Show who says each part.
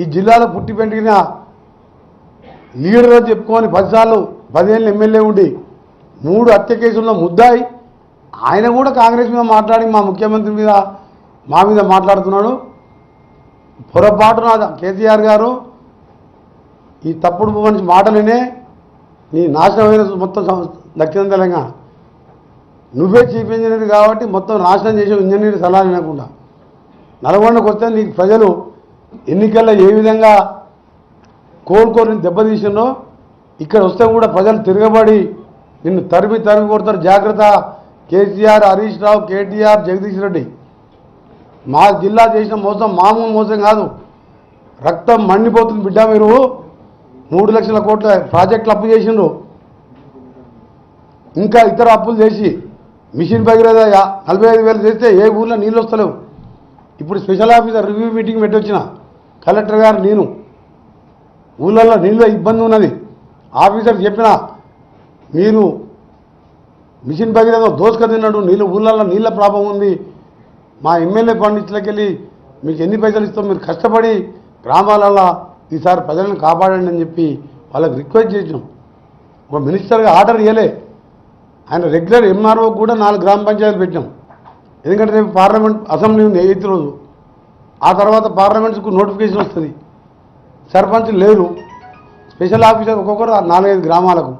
Speaker 1: ఈ జిల్లాలో పుట్టి పెంటిన లీడర్ అని చెప్పుకొని పదిసార్లు పదిహేను ఎమ్మెల్యే ఉండి మూడు హత్య కేసుల్లో ముద్దాయి. ఆయన కూడా కాంగ్రెస్ మీద మాట్లాడి మా ముఖ్యమంత్రి మీద మా మీద మాట్లాడుతున్నాడు. పొరపాటున కేసీఆర్ గారు ఈ తప్పుడు మనిషి మాటలనే నీ నాశనమైన మొత్తం దక్షిణ తెలంగాణ. నువ్వే చీఫ్ ఇంజనీర్ కాబట్టి మొత్తం నాశనం చేసే ఇంజనీర్ సలహా వినకుండా. నల్గొండకు వస్తే నీకు ప్రజలు ఎన్నికల్లో ఏ విధంగా కోరుకోరిని దెబ్బతీసినో ఇక్కడ వస్తే కూడా ప్రజలు తిరగబడి నిన్ను తరిమి తరిమి కొడతారు. జాగ్రత్త. కేసీఆర్ హరీష్ రావు కేటీఆర్ జగదీష్ రెడ్డి. మా జిల్లా చేసిన మోసం మామూలు మోసం కాదు. రక్తం మండిపోతుంది బిడ్డ మీరు. మూడు లక్షల కోట్ల ప్రాజెక్టులు అప్పు చేసిండ్రు. ఇంకా ఇతర అప్పులు చేసి మిషన్ భగీరథ నలభై ఐదు వేలు చేస్తే ఏ ఊర్లో నీళ్ళు వస్తలేవు. ఇప్పుడు స్పెషల్ ఆఫీసర్ రివ్యూ మీటింగ్ పెట్టి వచ్చినా కలెక్టర్ గారు నేను ఊళ్ళల్లో నీళ్ళ ఇబ్బంది ఉన్నది. ఆఫీసర్ చెప్పిన మీరు మిషన్ భగీరథ దోసుక తిన్నాడు నీళ్ళు ఊళ్ళల్లో నీళ్ళ ప్రాబ్లం ఉంది. మా ఎమ్మెల్యే ఫండ్ మీకు ఎన్ని పైసలు ఇస్తాం మీరు కష్టపడి గ్రామాలలో ఈసారి ప్రజలను కాపాడండి అని చెప్పి వాళ్ళకి రిక్వెస్ట్ చేసినాం. ఒక మినిస్టర్గా ఆర్డర్ ఇవ్వలే ఆయన రెగ్యులర్ ఎంఆర్ఓ కూడా నాలుగు గ్రామ పంచాయతీలు పెట్టాం ఎందుకంటే రేపు పార్లమెంట్ అసెంబ్లీ ఉంది ఎయిత్ రోజు. ఆ తర్వాత పార్లమెంట్స్కు నోటిఫికేషన్ వస్తుంది. సర్పంచ్ లేరు. స్పెషల్ ఆఫీసర్ ఒక్కొక్కరు నాలుగైదు గ్రామాలకు.